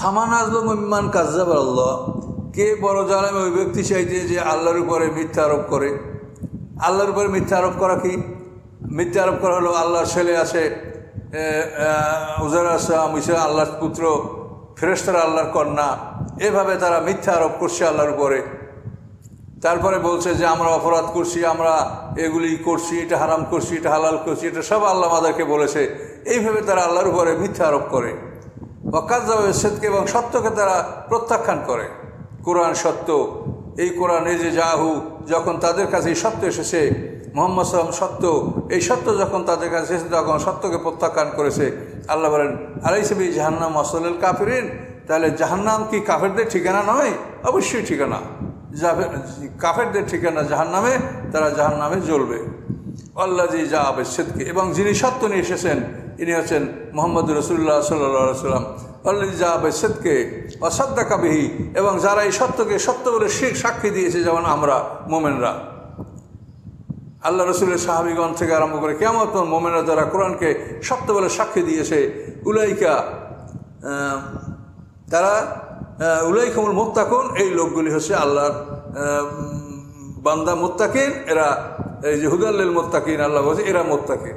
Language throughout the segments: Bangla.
ফামান আজলম ইমান কাজাব আল্লাহ। কে বড় জালেম ওই ব্যক্তি চাইছে যে আল্লাহর উপরে মিথ্যা আরোপ করে? আল্লাহর উপরে মিথ্যা আরোপ করা কি? মিথ্যা আরোপ করা হলো আল্লাহর ছেলে আছে উজার আসলাম ইসা আল্লাহর পুত্র ফেরেস্তারা আল্লাহর কন্যা। এভাবে তারা মিথ্যা আরোপ করছে আল্লাহর উপরে। তারপরে বলছে যে, আমরা অপরাধ করছি, আমরা এগুলি করছি, এটা হারাম করছি, এটা হালাল করছি, এটা সব আল্লাহ আমাদেরকে বলেছে। এইভাবে তারা আল্লাহর উপরে মিথ্যা আরোপ করে। অকাজাবে সেদকে এবং সত্যকে তারা প্রত্যাখ্যান করে। কোরআন সত্য, এই কোরআন এই যে জাহু যখন তাদের কাছে এই সত্য এসেছে, মোহাম্মদ সাল্লাম সত্য, এই সত্য যখন তাদের কাছে এসেছে, তখন সত্যকে প্রত্যাখ্যান করেছে। আল্লাহ বলেন আলাইসবি জাহান্নাম আসলেল কাফিরিন? তাহলে জাহান্নাম কি কাফেরদের ঠিকানা নয়? অবশ্যই ঠিকানা। কাফেরদের ঠিকানা জাহান নামে তারা জাহান নামে জ্বলবে। আল্লাহ জি যা আবেশেদকে এবং যিনি সত্য নিয়ে এসেছেন ইনি হচ্ছেন মোহাম্মদ রসুল্লাহ সাল্লা সাল্লাম আল্লাহ যা আবেশেদকে অসাদ্দা কাবিহি এবং যারা এই সত্যকে সত্য বলে শিখ সাক্ষী দিয়েছে, যেমন আমরা, মোমেনরা। আল্লাহ রসুলের সাহাবিগণ থেকে আরম্ভ করে কেমন মোমেনরা যারা কোরআনকে সত্য বলে সাক্ষী দিয়েছে, উলাইকা তারা উলাইকুমুল মোত্তাকুন, এই লোকগুলি হচ্ছে আল্লাহর বান্দা মোত্তাকিন, এরা এই যে হুদাল্লিল মোত্তাকিন, আল্লাহ বলছে, এরা মোত্তাকিন।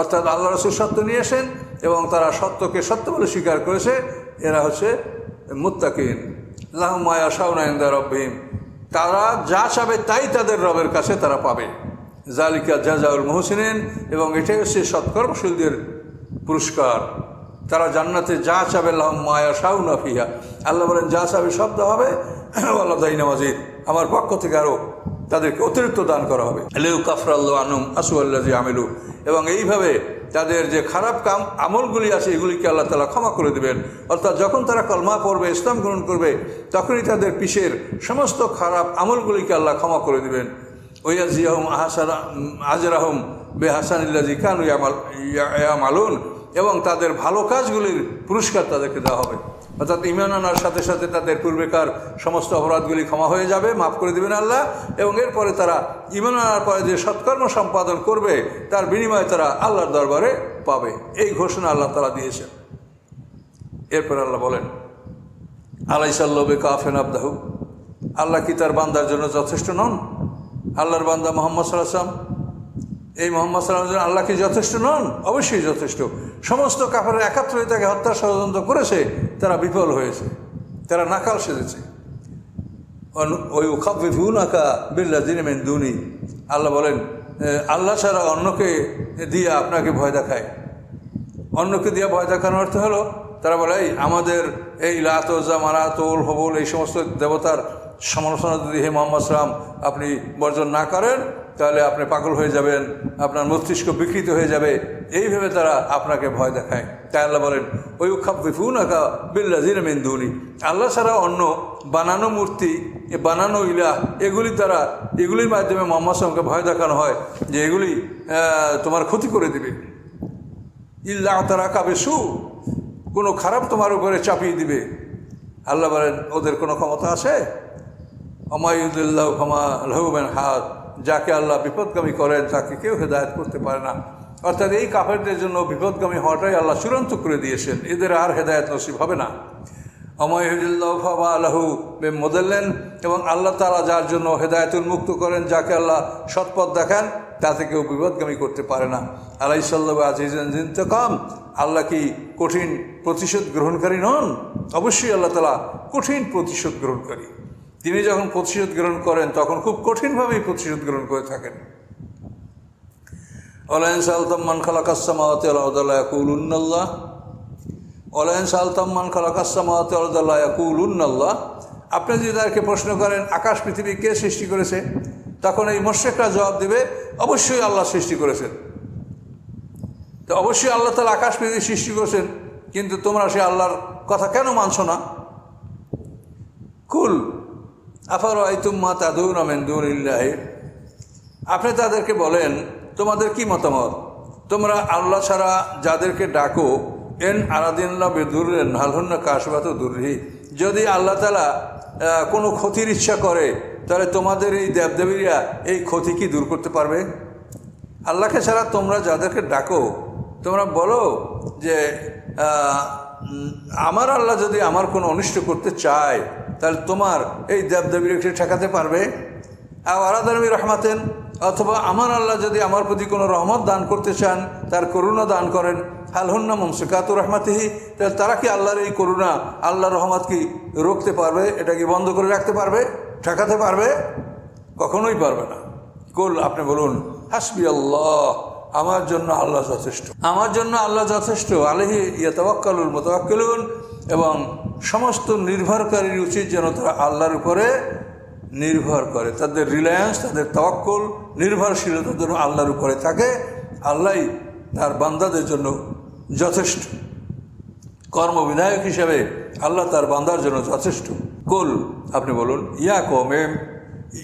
অর্থাৎ আল্লাহ রসুল সত্য নিয়ে আসেন এবং তারা সত্যকে সত্য বলে স্বীকার করেছে, এরা হচ্ছে মোত্তাকিন। লাহমায়া শাউনাইন্দা রব্বিম তারা যা চাবে তাই তাদের রবের কাছে তারা পাবে। জালিকা জাজাউল মোহসিনেন, এবং এটাই হচ্ছে সৎকর্মশীলদের পুরস্কার। তারা জান্নাতে যা চাবে মায়া শাউ নাফিয়া আল্লাহ বলেন, যা চাবে শব্দ হবে। আল্লাহ দাই নামাজিদ আমার পক্ষ থেকে আরও তাদেরকে অতিরিক্ত দান করা হবে। লেউ কাফরাল্লাহ আনুম আসু আল্লাহ আমিলু। এবং এইভাবে তাদের যে খারাপ কাম, আমলগুলি আছে, এগুলিকে আল্লাহ তালা ক্ষমা করে দেবেন। অর্থাৎ যখন তারা কলমা পড়বে, ইসলাম গ্রহণ করবে, তখনই তাদের পিসের সমস্ত খারাপ আমলগুলিকে আল্লাহ ক্ষমা করে দেবেন। ওয়াজিয়াহম আহাসান, আজরাহম বেহাসান ইল্লাজি কানু ইয়ামালুন। এবং তাদের ভালো কাজগুলির পুরস্কার তাদেরকে দেওয়া হবে। অর্থাৎ ইমান আনার সাথে সাথে তাদের পূর্বেকার সমস্ত অপরাধগুলি ক্ষমা হয়ে যাবে, মাফ করে দেবেন আল্লাহ। এবং এরপরে তারা ইমান আনার পরে যে সৎকর্ম সম্পাদন করবে, তার বিনিময়ে তারা আল্লাহর দরবারে পাবে। এই ঘোষণা আল্লাহ তারা দিয়েছেন। এরপর আল্লাহ বলেন আলাইসাল্লবে কাফেন আবদাহু। আল্লাহ কি তার বান্দার জন্য যথেষ্ট নন? আল্লাহর বান্দা মোহাম্মদ সাল্লাম এই মোহাম্মদ সাল্লাম আল্লাহ কি যথেষ্ট নন? অবশ্যই যথেষ্ট। সমস্ত কাপড়ের একাত্র হয়ে তাকে হত্যা ষড়যন্ত্র করেছে, তারা বিফল হয়েছে, তারা নাকাল সেজেছে। ওই উখাফিফুন আকা বিল্লা দিনেমেন দুনি। আল্লাহ বলেন আল্লাহ ছাড়া অন্যকে দিয়ে আপনাকে ভয় দেখায়। অন্যকে দিয়ে ভয় দেখানোর অর্থ হলো, তারা বলে, এই আমাদের এই লাতোজা মারাতোল হবল, এই সমস্ত দেবতার সমালোচনা যদি হে মোহাম্মদ সালাম আপনি বর্জন না করেন তাহলে আপনি পাগল হয়ে যাবেন, আপনার মস্তিষ্ক বিকৃত হয়ে যাবে। এইভাবে তারা আপনাকে ভয় দেখায়। তাই আল্লাহ বলেন ওই উখাপ বিফুন আকা বিল্লা জিরমিন্দুনি আল্লাহ ছাড়া অন্য বানানো মূর্তি, এ বানানো ইলা এগুলি তারা এগুলির মাধ্যমে মোহাম্মদ সালামকে ভয় দেখানো হয় যে এগুলি তোমার ক্ষতি করে দেবে। ইল্লা তারা কাবে সু কোনো খারাপ তোমার উপরে চাপিয়ে দিবে। আল্লাহ বলেন, ওদের কোনো ক্ষমতা আছে? অমায়ুদুল্লাহ ক্ষমা লহুবেন হাত যাকে আল্লাহ বিপদগামী করেন, তাকে কেউ হেদায়ত করতে পারে না। অর্থাৎ এই কাফেরদের জন্য বিপদগামী হওয়াটাই আল্লাহ চূড়ান্ত করে দিয়েছেন। এদের আর হেদায়ত নসিব হবে না। অময়ুল্লাহা আল্লাহু মোদেলেন এবং আল্লাহ তালা যার জন্য হেদায়ত উন্মুক্ত করেন, যাকে আল্লাহ সৎপথ দেখান, তাতে কেউ বিপদগামী করতে পারে না। আলাই সাল্লাহ আজিজেন জিন্তকাম আল্লাহ কি কঠিন প্রতিশোধ গ্রহণকারী নন? অবশ্যই আল্লাহ তালা কঠিন প্রতিশোধ গ্রহণকারী। তিনি যখন প্রতিশোধ গ্রহণ করেন, তখন খুব কঠিনভাবেই প্রতিশোধ গ্রহণ করে থাকেন। অলায়ন সালতাম্মান খালাকাসামাওয়াতে আলাউদ্দাল্লাহ উন্নাল্লাহ অলায়ন সালতাম্মান খালাকাসামাওয়াতে আলাউদ্দাল্লাহ উন্নাল্লাহ আপনি যদি তাদেরকে প্রশ্ন করেন, আকাশ, পৃথিবী কে সৃষ্টি করেছে? তখন এই মোশেকরা জবাব দেবে, অবশ্যই আল্লাহ সৃষ্টি করেছেন। তো অবশ্যই আল্লাহ তালা আকাশ, পৃথিবী সৃষ্টি করেছেন, কিন্তু তোমরা সে আল্লাহর কথা কেন মানছ না? কুল আফার আইতুম্মা তাদুন আমেন্দুল্লাহ আপনি তাদেরকে বলেন, তোমাদের কি মতামত? তোমরা আল্লাহ ছাড়া যাদেরকে ডাকো, এন আরাদিল্লা বেদুরেন হালহন্না কাশবাত দুর্হি যদি আল্লাহ তালা কোনো ক্ষতির ইচ্ছা করে, তাহলে তোমাদের এই দেবদেবীরা এই ক্ষতি কি দূর করতে পারবে? আল্লাহকে ছাড়া তোমরা যাদেরকে ডাকো, তোমরা বলো যে আমার আল্লাহ যদি আমার কোনো অনিষ্ট করতে চায় তাহলে তোমার এই দেবদেবীর একটি ঠেকাতে পারবে। আর আরাদানবী রহমাতেন, অথবা আমার আল্লাহ যদি আমার প্রতি কোনো রহমত দান করতে চান, তার করুণা দান করেন। হালহন্না মমসিকাতুর রহমাতিহি, তাহলে তারা কি আল্লাহর এই করুণা, আল্লাহর রহমত কি রোকতে পারবে? এটা কি বন্ধ করে রাখতে পারবে? ঠেকাতে পারবে? কখনোই পারবে না। কুল, আপনি বলুন, হাসবি আল্লাহ, আমার জন্য আল্লাহ যথেষ্ট। আমার জন্য আল্লাহ যথেষ্ট আলহি ইয়াতাবাক্কালুল মোতাবাক্কালুন এবং সমস্ত নির্ভরকারীর উচিত যেন তারা আল্লাহর উপরে নির্ভর করে। তাদের রিলায়েন্স, তাদের তাওয়াক্কুল নির্ভরশীলতা যেন আল্লাহর উপরে থাকে। আল্লাহ তার বান্দাদের জন্য যথেষ্ট। কর্মবিধায়ক হিসেবে আল্লাহ তার বান্দার জন্য যথেষ্ট। কুল, আপনি বলুন, ইয়া কমেম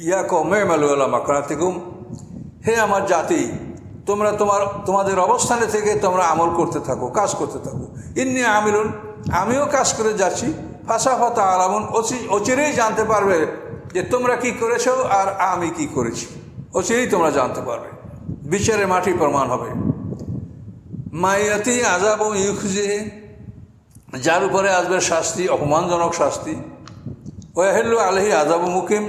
ইয়া কমেম আলুয়ালা মাকরাতিকুম। হে আমার জাতি, তোমরা তোমার, তোমাদের অবস্থানে থেকে তোমরা আমল করতে থাকো, কাজ করতে থাকো। ইন্নি আমিলুন আমিও কাজ করে যাচ্ছি। ফাঁসাফাতা আলামুন অচি অচিরেই জানতে পারবে যে তোমরা কি করেছ আর আমি কি করেছি। অচিরেই তোমরা জানতে পারবে। বিচারে মাটি প্রমাণ হবে। মাইয়াতি আজাব ইউখুজে যার উপরে আসবে শাস্তি, অপমানজনক শাস্তি। ওয়াহেল্লু আলহি আজাব মুকিম,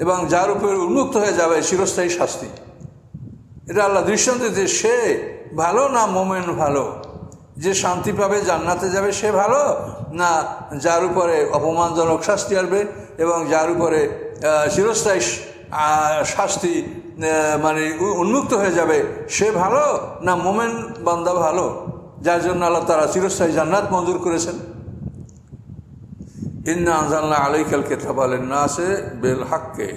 এবং যার উপরে উন্মুক্ত হয়ে যাবে চিরস্থায়ী শাস্তি। এটা আল্লাহ দৃষ্টান্ত যে সে ভালো না মোমেন ভালো যে শান্তি পাবে, জান্নাতে যাবে, সে ভালো। না, যার উপরে অপমানজনক শাস্তি আসবে এবং যার উপরে চিরস্থায়ী শাস্তি মানে উন্মুক্ত হয়ে যাবে, সে ভালো? না, মোমেন বান্দা ভালো? যার জন্য আল্লাহ তারা চিরস্থায়ী জান্নাত মঞ্জুর করেছেন। ইন্না আনজাল্লাহ আলাইকাল কেতাব আলেন না আছে বেল হাক্কে।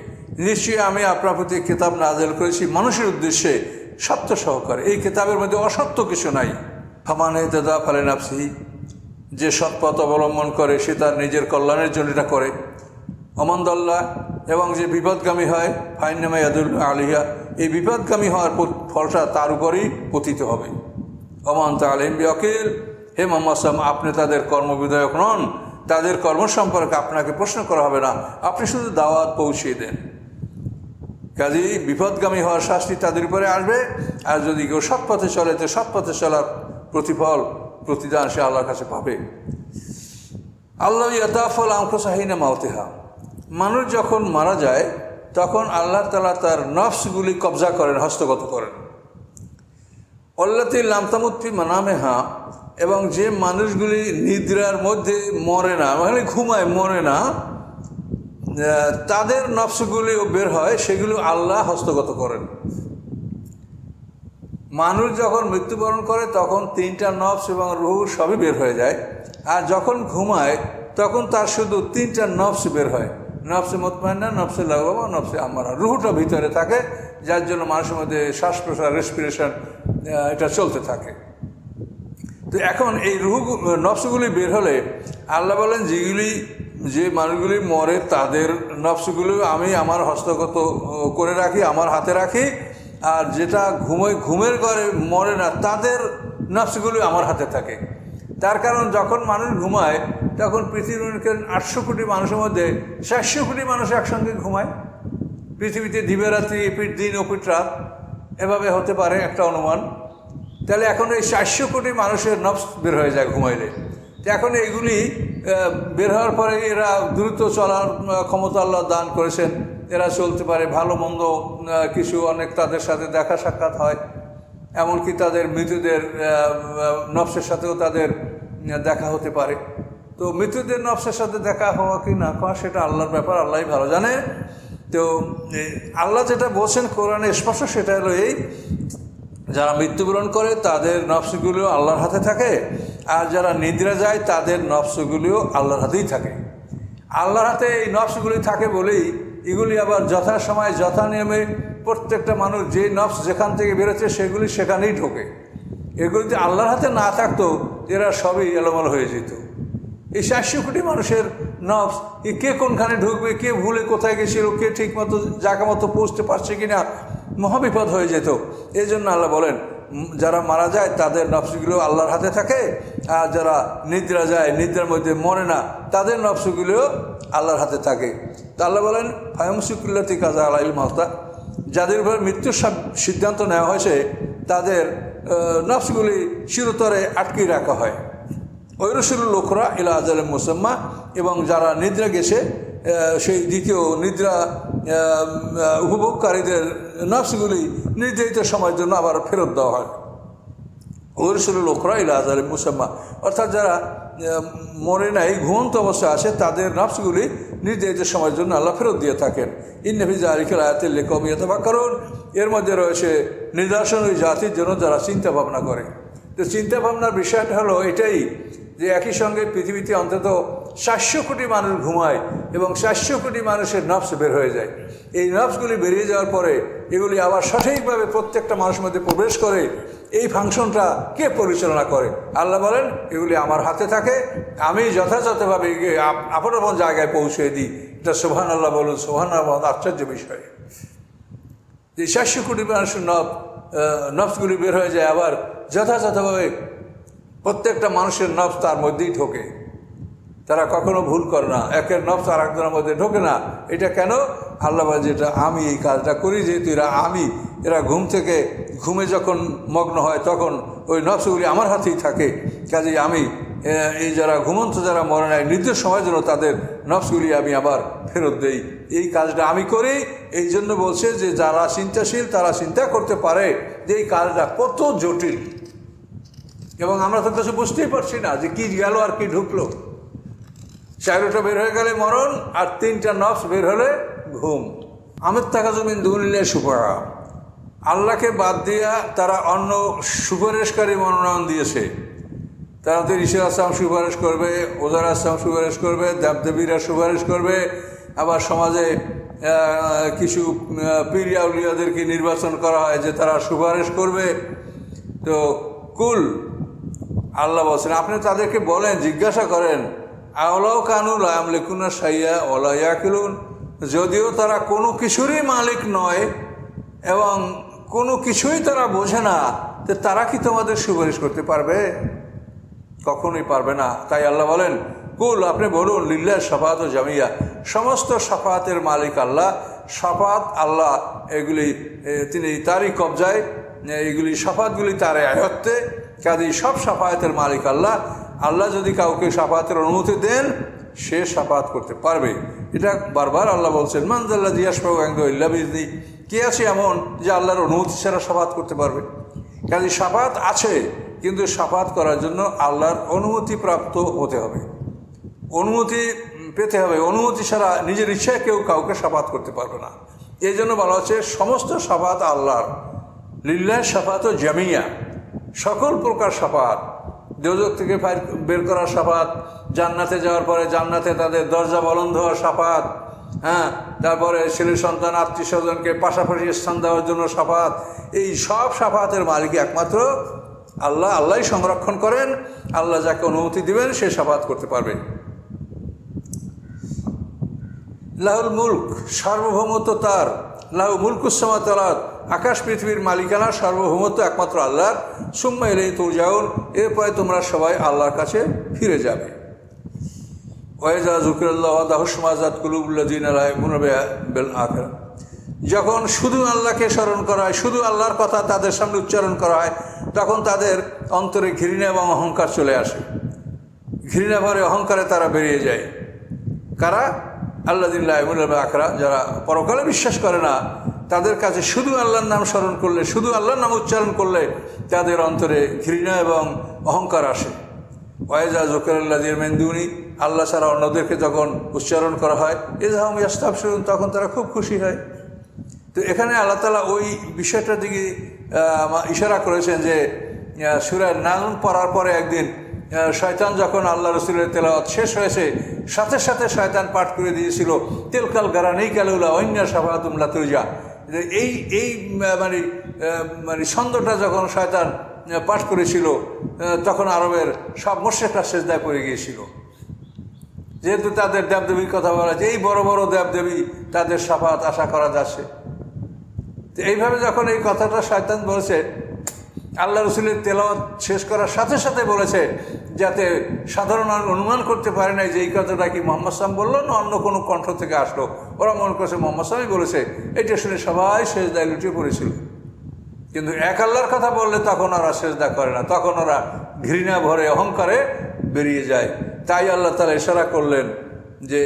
নিশ্চয়ই আমি আপনার প্রতি কিতাব নাজেল করেছি মানুষের উদ্দেশ্যে সত্য সহকারে। এই কিতাবের মধ্যে অসত্য কিছু নাই। ফামানে দাদা ফালে নাফসি যে সৎপথ অবলম্বন করে, সে তার নিজের কল্যাণের জন্য এটা করে। অমন্দল্লা এবং যে বিপদগামী হয় ফাইনামা ইয়াদুল্লাহ আলিয়া এই বিপদগামী হওয়ার ফলটা তার উপরেই পতিত হবে। অমান্ত আলিম বিয়কিল হে মোহাম্মদ আপনি তাদের কর্মবিধায়ক নন, তাদের কর্ম সম্পর্কে আপনাকে প্রশ্ন করা হবে না, আপনি শুধু দাওয়াত পৌঁছিয়ে দেন। কাজেই বিপদগামী হওয়ার শাস্তি তাদের উপরে আসবে, আর যদি কেউ সৎ পথে চলে, তো সৎ পথে চলার প্রতিফল, প্রতিদান সে আল্লাহর কাছে পাবে। আল্লাহ ইয়াতাফল আংকসাহিনা মাওতেহা মানুষ যখন মারা যায়, তখন আল্লাহ তালা তার নফসগুলি কবজা করেন, হস্তগত করেন। অল্লাতি লামতামুত্তি মানামে হা এবং যে মানুষগুলি নিদ্রার মধ্যে মরে না মানে ঘুমায় মরে না তাদের নফসগুলিও বের হয়, সেগুলো আল্লাহ হস্তগত করেন। মানুষ যখন মৃত্যুবরণ করে, তখন তিনটা নফস এবং রুহ সবই বের হয়ে যায়। আর যখন ঘুমায়, তখন তার শুধু তিনটা নফস বের হয়। নফসে মতমাইনা নফসে লাগাবো নফসে আমারা। রুহটা ভিতরে থাকে, যার জন্য মানুষের মধ্যে শ্বাস প্রশ্বাস রেসপিরেশন এটা চলতে থাকে। তো এখন এই রুহ নফসগুলি বের হলে আল্লাহ বলেন, যেগুলি, যে মানুষগুলি মরে, তাদের নফসগুলি আমি আমার হস্তগত করে রাখি, আমার হাতে রাখি। আর যেটা ঘুমোয় ঘুমের ঘরে মরে না, তাদের নফসগুলি আমার হাতে থাকে। তার কারণ যখন মানুষ ঘুমায়, তখন পৃথিবীর আটশো কোটি মানুষের মধ্যে চারশো কোটি মানুষ একসঙ্গে ঘুমায়। পৃথিবীতে দিবারাত্রি এপিট দিন ওপিট রাত, এভাবে হতে পারে একটা অনুমান। তাহলে এখন এই চারশো কোটি মানুষের নফস বের হয়ে যায় ঘুমাইলে। তো এখন এইগুলি বের হওয়ার পরে এরা দ্রুত চলার ক্ষমতা আল্লাহ দান করেছেন। এরা চলতে পারে, ভালো মন্দ কিছু অনেক তাদের সাথে দেখা সাক্ষাৎ হয়। এমনকি তাদের মৃতদের নফসের সাথেও তাদের দেখা হতে পারে। তো মৃতদের নফসের সাথে দেখা হওয়া কি না হওয়া, সেটা আল্লাহর ব্যাপার, আল্লাহই ভালো জানে। তো আল্লাহ যেটা বলছেন কোরআনে স্পষ্ট, সেটা হলো এই, যারা মৃত্যুবরণ করে, তাদের নফসগুলিও আল্লাহর হাতে থাকে, আর যারা নিদ্রা যায়, তাদের নফসগুলিও আল্লাহর হাতেই থাকে। আল্লাহর হাতে এই নফসগুলি থাকে বলেই এগুলি আবার যথাসময়ে যথা নিয়মে প্রত্যেকটা মানুষ যে নফস যেখান থেকে বেরোচ্ছে সেগুলি সেখানেই ঢোকে। এগুলি যদি আল্লাহর হাতে না থাকতো, এরা সবই এলোমেলো হয়ে যেত। এই চারশো কোটি মানুষের নফস, এ কে কোনখানে ঢুকবে, কে ভুলে কোথায় গেছিল, কে ঠিক মতো জায়গা মতো পৌঁছতে পারছে কিনা, মহাবিপদ হয়ে যেত। এই জন্য আল্লাহ বলেন যারা মারা যায় তাদের নফসগুলো আল্লাহর হাতে থাকে, আর যারা নিদ্রা যায়, নিদ্রার মধ্যে মরে না, তাদের নফসগুলিও আল্লাহর হাতে থাকে। তা আল্লাহ বলেন ফায়মসিকুল্লাতি কাজা আলাইল মাহতা যাদের উপর মৃত্যুর সিদ্ধান্ত নেওয়া হয়েছে, তাদের নফসগুলি চিরতরে আটকে রাখা হয়। ওই রসুল লোকরা ইলা আজাল মুসাম্মা, এবং যারা নিদ্রা গেছে সেই দ্বিতীয় নিদ্রা উপভোগকারীদের নফসগুলি নির্ধারিত সময়ের জন্য আবার ফেরত দেওয়া হয়। ওরসুল লোকরা ইলা আজারে মুসাম্মা। অর্থাৎ যারা মরে নাই, ঘুমন্ত অবস্থায় আছে তাদের নফসগুলি নির্ধারিত সময়ের জন্য আল্লাহ ফেরত দিয়ে থাকেন। ইন্নফিজ আরিকের আয়াতের লেখক ইয়তবা কারণ এর মধ্যে রয়েছে নিদর্শন ওই জাতির জন্য যারা চিন্তা ভাবনা করে। তো চিন্তা ভাবনার বিষয়টা হলো এটাই যে একই সঙ্গে পৃথিবীতে অন্তত চারশো কোটি মানুষ ঘুমায় এবং সাতশো কোটি মানুষের নফস বের হয়ে যায়। এই নফসগুলি বেরিয়ে যাওয়ার পরে এগুলি আবার সঠিকভাবে প্রত্যেকটা মানুষের মধ্যে প্রবেশ করে। এই ফাংশনটা কে পরিচালনা করে? আল্লাহ বলেন, এগুলি আমার হাতে থাকে, আমি যথাযথভাবে আপন আপন জায়গায় পৌঁছে দিই। এটা সোহান আল্লাহ বলুন সোহান আল্লাহ আশ্চর্য বিষয়। যে চারশো কোটি মানুষের নব নফসগুলি বের হয়ে যায়, আবার যথাযথভাবে প্রত্যেকটা মানুষের নফস তার মধ্যেই ঢোকে। তারা কখনো ভুল করে না। একের নফস আর একজনের মধ্যে ঢোকে না। এটা কেন? আল্লাহ যেটা, আমি এই কাজটা করি, যেহেতু এরা আমি, এরা ঘুম থেকে, ঘুমে যখন মগ্ন হয় তখন ওই নফসগুলি আমার হাতেই থাকে। কাজেই আমি এই যারা ঘুমন্ত, যারা মরে নেয় নির্দিষ্ট সময়ের জন্য তাদের নফসগুলি আমি আবার ফেরত দেই। এই কাজটা আমি করি, এই জন্য বলছে যে যারা চিন্তাশীল, তারা চিন্তা করতে পারে যে এই কাজটা কত জটিল। এবং আমরা তো কিছু বুঝতেই পারছি না যে কি গেল আর কি ঢুকলো। চারোটা বের হয়ে গেলে মরণ আর তিনটা নফস বের হলে ঘুম। আমের টাকা জমিন দুনিলে সুপারা আল্লাহকে বাদ দিয়া তারা অন্য সুপারিশকারী মনোনয়ন দিয়েছে। তারা তো ঋষি আসলাম সুপারিশ করবে ওজার আসলাম সুপারিশ করবে দেবদেবীরা সুপারিশ করবে আবার সমাজে কিছু আহ, পীরিয়া উলিয়াদেরকে নির্বাচন করা হয় যে তারা সুপারিশ করবে। তো কুল আল্লাহ বলছেন আপনি তাদেরকে বলেন জিজ্ঞাসা করেন আওলাও কানুল আমলেকুনা সাইয়া ওলা ইয়াকিলুন। যদিও তারা কোনো কিছুরই মালিক নয়, এবং কোনো কিছুই তারা বোঝে না, তো তারা কি তোমাদের সুপারিশ করতে পারবে? কখনোই পারবে না। তাই আল্লাহ বলেন, কুল, আপনি বলুন লিল্লা সাফাত ও জামিয়া। সমস্ত সাফাতের মালিক আল্লাহ সাফাত আল্লাহ, এগুলি তিনি তারই কবজায় এগুলি সাফাতগুলি তার আয়ত্তে, কাজেই সব সাফায়াতের মালিক আল্লাহ। আল্লাহ যদি কাউকে সাফাতের অনুমতি দেন, সে সাফাত করতে পারবে। এটা বারবার আল্লাহ বলছেন মানজাল্লা জিয়াসবাবু ইল্লা বিজনি কে আছে এমন যে আল্লাহর অনুমতি ছাড়া সাফাত করতে পারবে? কাজে সাফাত আছে, কিন্তু সাফাত করার জন্য আল্লাহর অনুমতি প্রাপ্ত হতে হবে। অনুমতি পেতে হবে। অনুমতি ছাড়া নিজের ইচ্ছায় কেউ কাউকে সাফাত করতে পারবে না। এই জন্য বলা হচ্ছে, সমস্ত সাফাত আল্লাহর। লিল্লাহ সাফাত ও জামিয়া। সকল প্রকার সাফাত। দেওজক থেকে বের করার সাফাত, জান্নাতে যাওয়ার পরে জান্নাতে তাদের দরজা বলন্দ হওয়ার সাফাত হ্যাঁ তারপরে ছেলে সন্তান, আত্মীয় স্বজনকে পাশাপাশি স্থান দেওয়ার জন্য সাফাত, এই সব সাফাতের মালিক একমাত্র আল্লাহ। আল্লাহই সংরক্ষণ করেন, আল্লাহ যাকে অনুমতি দিবেন, সে সাফাত করতে পারবে। লাহুল মুল্ক, সার্বভৌমত্ব তার। লাহু মুলকুসামা তালাত আকাশ পৃথিবীর মালিকানা, সার্বভৌমত্ব একমাত্র আল্লাহর। সুম্মা এলেই তুরজাউন, এরপরে তোমরা সবাই আল্লাহর কাছে ফিরে যাবে। ওয়েজা জুকিরুল্লাহ দাহসমাজাত কুলুবুল্লাদিন যখন শুধু আল্লাহকে স্মরণ করা হয়, শুধু আল্লাহর কথা তাদের সামনে উচ্চারণ করা হয়, তখন তাদের অন্তরে ঘৃণা এবং অহংকার চলে আসে। ঘৃণা ভরে অহংকারে তারা বেরিয়ে যায়। কারা? আল্লাদিল্লাহ আখরা, যারা পরকালে বিশ্বাস করে না তাদের কাছে শুধু আল্লাহর নাম স্মরণ করলে, শুধু আল্লাহর নাম উচ্চারণ করলে তাদের অন্তরে ঘৃণা এবং অহংকার আসে। ওয়াইজা জোকেরাল্লাদির মেন্দুনি আল্লাহ ছাড়া অন্যদেরকে যখন উচ্চারণ করা হয় এজাহাম ইয়াস্তাব শুনুন তখন তারা খুব খুশি হয়। তো এখানে আল্লাহ তালা ওই বিষয়টার দিকে ইশারা করেছেন যে সুরায় নানুন পড়ার পরে একদিন শয়তান যখন আল্লাহ রসুলের তেলাওয়াত শেষ হয়েছে, সাথে সাথে শয়তান পাঠ করে দিয়েছিল, তেলকাল গারা নেই কালুলা অন্য সাফাতুম লাতুজা যে এই এই মানে মানে ছন্দটা যখন শয়তান পাঠ করেছিল তখন আরবের সব মোর্শেকরা সেজদায় পড়ে গিয়েছিল। যেহেতু তাদের দেবদেবীর কথা বলা যে এই বড় বড় দেবদেবী তাদের সাফাত আশা করা যাচ্ছে। এইভাবে যখন এই কথাটা শয়তান বলেছে আল্লাহ রসুলের তেলাওয়াত শেষ করার সাথে সাথে বলেছে, যাতে সাধারণ অনুমান করতে পারে নাই যে এই কথাটা কি মোহাম্মদ সাম বলল না অন্য কোনো কণ্ঠ থেকে আসলো। ওরা মনে করছে মোহাম্মদ সামই বলেছে, এটা শুনে সবাই শেষ দায় লুটিয়ে পড়েছিল। কিন্তু এক আল্লাহর কথা বললে তখন ওরা সেজদা করে না, তখন ওরা ঘৃণা ভরে, অহংকারে বেরিয়ে যায়। তাই আল্লাহ তালা ইশারা করলেন যে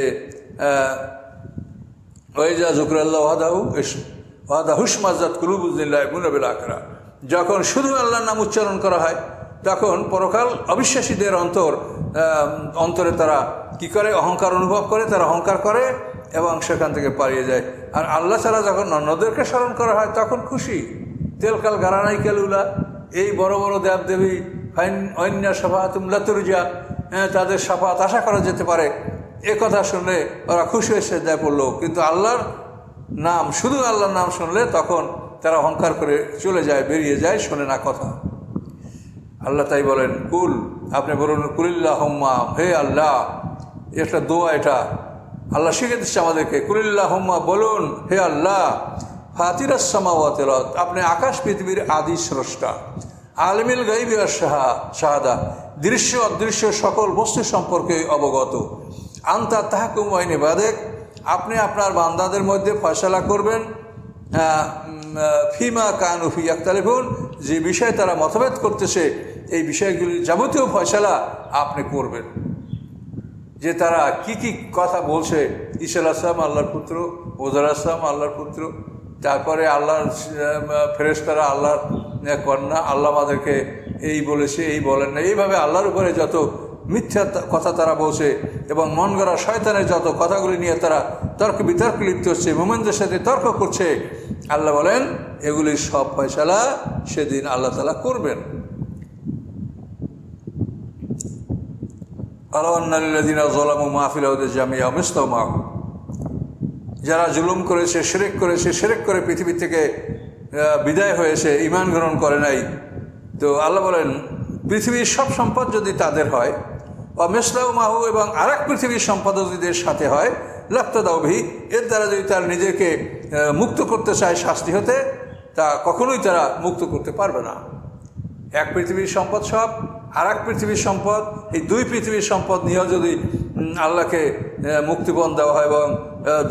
ওয়েজা জুকরাল্লাহ ওয়াদাহু ওয়াদা হুসমাজাত কুলুবুদ্দিল্লাহ মুনবিল আকরা যখন শুধু আল্লাহর নাম উচ্চারণ করা হয় তখন পরকাল অবিশ্বাসীদের অন্তর অন্তরে তারা কি করে? অহংকার অনুভব করে তারা অহংকার করে এবং সেখান থেকে পালিয়ে যায়। আর আল্লাহ ছাড়া যখন অন্যদেরকে স্মরণ করা হয় তখন খুশি। তেলকাল গারানাই কেলুলা এই বড় বড় দেবদেবী ফাইন অন্য সাফাতুম লাতুরজা হ্যাঁ, তাদের সাফাত আশা করা যেতে পারে। এ কথা শুনলে ওরা খুশি হয়ে সেজদায় পড়ল। কিন্তু আল্লাহর নাম শুধু আল্লাহর নাম শুনলে তখন তারা অহংকার করে চলে যায়, বেরিয়ে যায়, শোনে না কথা। আল্লাহ তাই বলেন, কুল, আপনি বলুন কুলিল্লাহ হোম্মা হে আল্লাহ, একটা দোয়া এটা। আল্লাহ শিখে দিচ্ছে আমাদেরকে কুলিল্লাহ হোম্মা বলুন, হে আল্লাহ ফাতিরাসামাওয়াতেরত আপনি আকাশ পৃথিবীর আদি স্রষ্টা। আলমিল গাইবি আর শাহা, শাহাদা, দৃশ্য অদৃশ্য সকল বস্তু সম্পর্কে অবগত। আন্তা তাহাকুম আইনে বাদেক আপনি আপনার বান্দাদের মধ্যে ফয়সলা করবেন। ফিমা কানু ফি আক্তালিফুন যে বিষয়ে তারা মতভেদ করতেছে, এই বিষয়গুলির যাবতীয় ফয়সলা আপনি করবেন। যে তারা কি কি কথা বলছে, ঈশাল আসলাম, আল্লাহর পুত্র, ওজার আসলাম, আল্লাহর পুত্র, তারপরে আল্লাহর ফেরেস্তারা আল্লাহর কন্যা, আল্লাহ আমাদেরকে এই বলেছে, এই বলেন না, এইভাবে আল্লাহর উপরে যত মিথ্যা কথা তারা বলছে এবং মন গড়া শয়তানের যত কথাগুলি নিয়ে তারা তর্ক বিতর্ক লিপ্ত হচ্ছে, মোমেনদের সাথে তর্ক করছে আল্লাহ বলেন এগুলির সব ফয়সালা সেদিন আল্লাহ তালা করবেন। যারা জুলুম করেছে সেরেক করেছে সেরেক করে পৃথিবী থেকে বিদায় হয়েছে ইমান গ্রহণ করে নাই, তো আল্লাহ বলেন, পৃথিবীর সব সম্পদ যদি তাদের হয় বা মেসলাউ মাহু এবং আর এক পৃথিবীর সম্পদ যদিদের সাথে হয় লাপ্তদাউভি এর দ্বারা যদি তারা নিজেকে মুক্ত করতে চায় শাস্তি হতে, তা কখনোই তারা মুক্ত করতে পারবে না। এক পৃথিবীর সম্পদ সব আর এক পৃথিবীর সম্পদ, এই দুই পৃথিবীর সম্পদ নিয়েও যদি আল্লাহকে মুক্তিপণ দেওয়া হয় এবং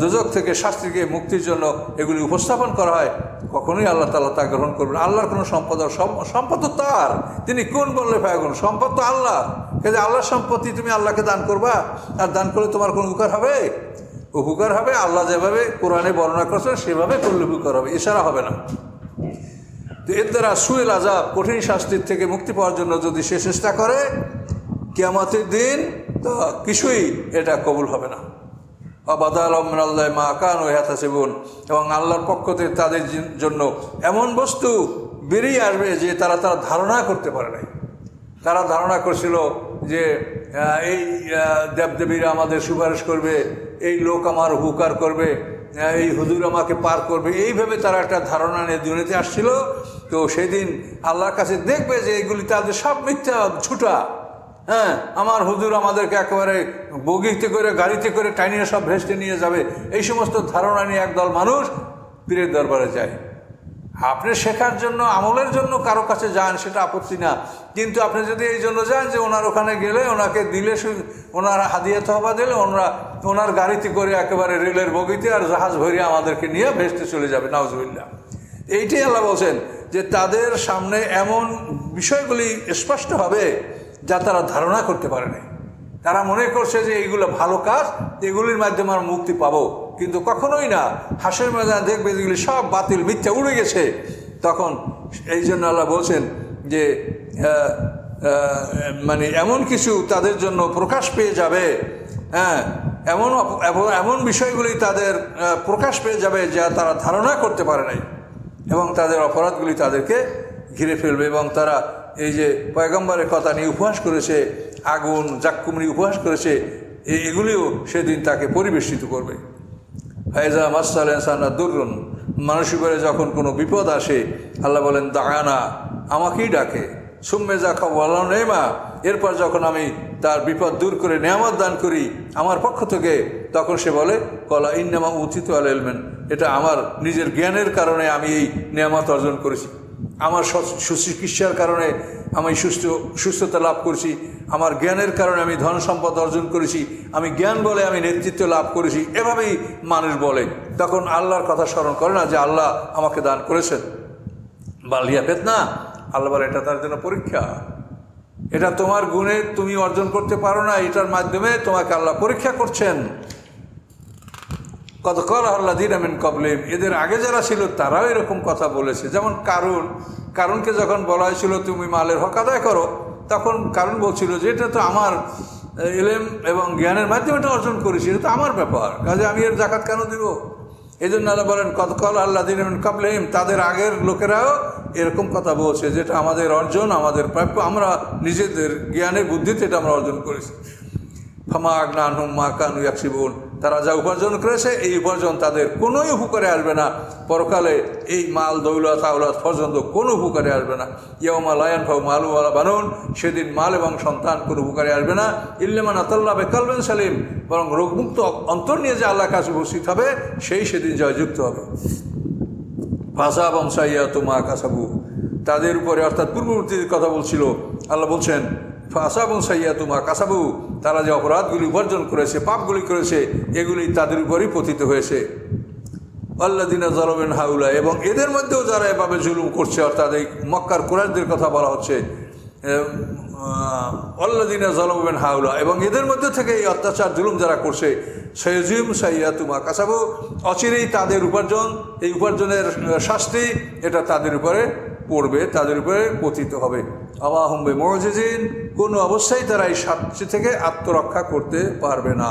দুজক থেকে শাস্ত্রীকে মুক্তির জন্য এগুলি উপস্থাপন করা হয়, কখনোই আল্লাহ তালা তা গ্রহণ করবেন আল্লাহর কোনো সম্পদ সম্পদ তো তার। তিনি কোন বললে ফায়াগুন সম্পদ তো আল্লাহ কিন্তু আল্লাহর সম্পত্তি তুমি আল্লাহকে দান করবা, আর দান করলে তোমার কোনো উপকার হবে? উপকার হবে, আল্লাহ যেভাবে কোরআনে বর্ণনা করছেন, সেভাবে করলে উপকার হবে, এছাড়া হবে না। তো এর দ্বারা সুয়েল আজাব কঠিন শাস্তির থেকে মুক্তি পাওয়ার জন্য যদি সে চেষ্টা করে, কিয়ামতের দিন তো কিছুই এটা কবুল হবে না। আবাদাল আল্লাহ মা কান ও হেতাসিবুন এবং আল্লাহর পক্ষ থেকে তাদের জন্য এমন বস্তু বেরিয়ে আসবে যে তারা তারা ধারণা করতে পারে নাই। তারা ধারণা করছিল যে এই দেবদেবীরা আমাদের সুপারিশ করবে, এই লোক আমার হুকার করবে এই হুজুর আমাকে পার করবে এইভাবে তারা একটা ধারণা নিয়ে দুনিয়াতে আসছিল। তো সেদিন আল্লাহর কাছে দেখবে যে এইগুলি তাদের সব মিথ্যা ছুটা হ্যাঁ আমার হুজুর আমাদেরকে একেবারে বগিতে করে, গাড়িতে করে টাইনিয়ে সব ভেস্টে নিয়ে যাবে। এই সমস্ত ধারণা নিয়ে একদল মানুষ পীরের দরবারে যায়। আপনি শেখার জন্য, আমলের জন্য কারও কাছে যান সেটা আপত্তি না। কিন্তু আপনি যদি এই জন্য যান যে ওনার ওখানে গেলে ওনাকে দিলে ওনার হাদিয়া তহবা দিলে ওনারা, ওনার গাড়িতে করে একেবারে রেলের বগিতে আর জাহাজ ভরিয়ে আমাদেরকে নিয়ে ভেসতে চলে যাবে নাউজুবিল্লা এইটাই আল্লাহ বলছেন যে তাদের সামনে এমন বিষয়গুলি স্পষ্ট হবে যা তারা ধারণা করতে পারে নাই। তারা মনে করছে যে এইগুলো ভালো কাজ, এগুলির মাধ্যমে আমরা মুক্তি পাবো। কিন্তু কখনোই না। হাসের ময়দান দেখবে যেগুলি সব বাতিল, মিথ্যা, উড়ে গেছে। তখন এই জন্য আল্লাহ বলছেন যে মানে এমন কিছু তাদের জন্য প্রকাশ পেয়ে যাবে। হ্যাঁ এমন- এমন বিষয়গুলি তাদের প্রকাশ পেয়ে যাবে যা তারা ধারণা করতে পারে নাই। এবং তাদের অপরাধগুলি তাদেরকে ঘিরে ফেলবে। এবং তারা এই যে পয়গম্বরের কথা নিয়ে উপহাস করেছে আগুন, জাক্কুমনি উপহাস করেছে এগুলিও সেদিন তাকে পরিবেষ্টিত করবে। ফায়জা মাসাল ইনসানা দুর্রুন, মানুষের উপরে যখন কোনো বিপদ আসে, আল্লাহ বলেন দাগানা আমাকেই ডাকে। সুম্মে যা খাওয়া নেমা এরপর যখন আমি তার বিপদ দূর করে নেয়ামত দান করি আমার পক্ষ থেকে, তখন সে বলে, কলা ইন্নামা উচিত আল এলমেন এটা আমার নিজের জ্ঞানের কারণে আমি এই নেয়ামত অর্জন করেছি। আমার সুচিকিৎসার কারণে আমি সুস্থ, সুস্থতা লাভ করেছি। আমার জ্ঞানের কারণে আমি ধন সম্পদ অর্জন করেছি। আমি জ্ঞান বলে আমি নেতৃত্ব লাভ করেছি। এভাবেই মানুষ বলে। তখন আল্লাহর কথা স্মরণ করে না যে আল্লাহ আমাকে দান করেছেন। বালিয়া পেত না আল্লাহ বলে, এটা তার জন্য পরীক্ষা। এটা তোমার গুণে তুমি অর্জন করতে পারো না। এটার মাধ্যমে তোমাকে আল্লাহ পরীক্ষা করছেন। কত কর আল্লাহ দিন কবলিম এদের আগে যারা ছিল, তারাও এরকম কথা বলেছে। যেমন কারণ কারণকে যখন বলা হয়েছিল, তুমি মালের হক আদায় করো, তখন কারণ বলছিল যে, এটা তো আমার এলেম এবং জ্ঞানের মাধ্যমে এটা অর্জন করেছি, এটা তো আমার ব্যাপার। কাজে আমি এর জাকাত কেন দিব? এই জন্য আল্লাহ বলেন কত কল আল্লাহ দিন কবলিম তাদের আগের লোকেরাও এরকম কথা বলছে, যেটা আমাদের অর্জন, আমাদের প্রাপ্য, আমরা নিজেদের জ্ঞানের বুদ্ধিতে এটা আমরা অর্জন করেছি। ফামা আগ্নান হুম মা কানু ইয়াকসিবুন। তারা যা উপার্জন করেছে, এই উপার্জন তাদের কোনোই উপকারে আসবে না। পরকালে এই মাল, দৌলত আউলাত পর্যন্ত কোনো উপকারে আসবে না। ইয়মা লায়ন ফাউ মালুওয়ালা বানুন, সেদিন মাল এবং সন্তান কোনো উপকারে আসবে না। ইল্লেমান আতাল্লাহ বেকালবেন সালিম, বরং রোগমুক্ত অন্তর নিয়ে যে আল্লাহ কাছে উপস্থিত হবে, সেই সেদিন জয়যুক্ত হবে। ভাষা বংশাইয়া তোমা কাসাবু। তাদের উপরে অর্থাৎ পূর্ববর্তীর কথা বলছিল, আল্লাহ বলছেন ফাঁসা বংশাইয়া তোমা কাসাবু। তারা যে অপরাধগুলি উপার্জন করেছে, পাপগুলি করেছে, এগুলি তাদের উপরই পতিত হয়েছে। আল্লা দিনা জলবেন হাউলা, এবং এদের মধ্যেও যারা এভাবে জুলুম করছে, অর্থাৎ এই মক্কার কোরআশদের কথা বলা হচ্ছে অল্লাদিনা জলবেন হাউলা, এবং এদের মধ্যে থেকে এই অত্যাচার, জুলুম যারা করছে সৈজিম সাইয়া তুমা কাসাবু। অচিরেই তাদের উপার্জন, এই উপার্জনের শাস্তি, এটা তাদের উপরে পড়বে, তাদের উপরে পতিত হবে। আবা হুম্বে মরজিন কোনো অবস্থায় তারা এই শাস্তি থেকে আত্মরক্ষা করতে পারবে না।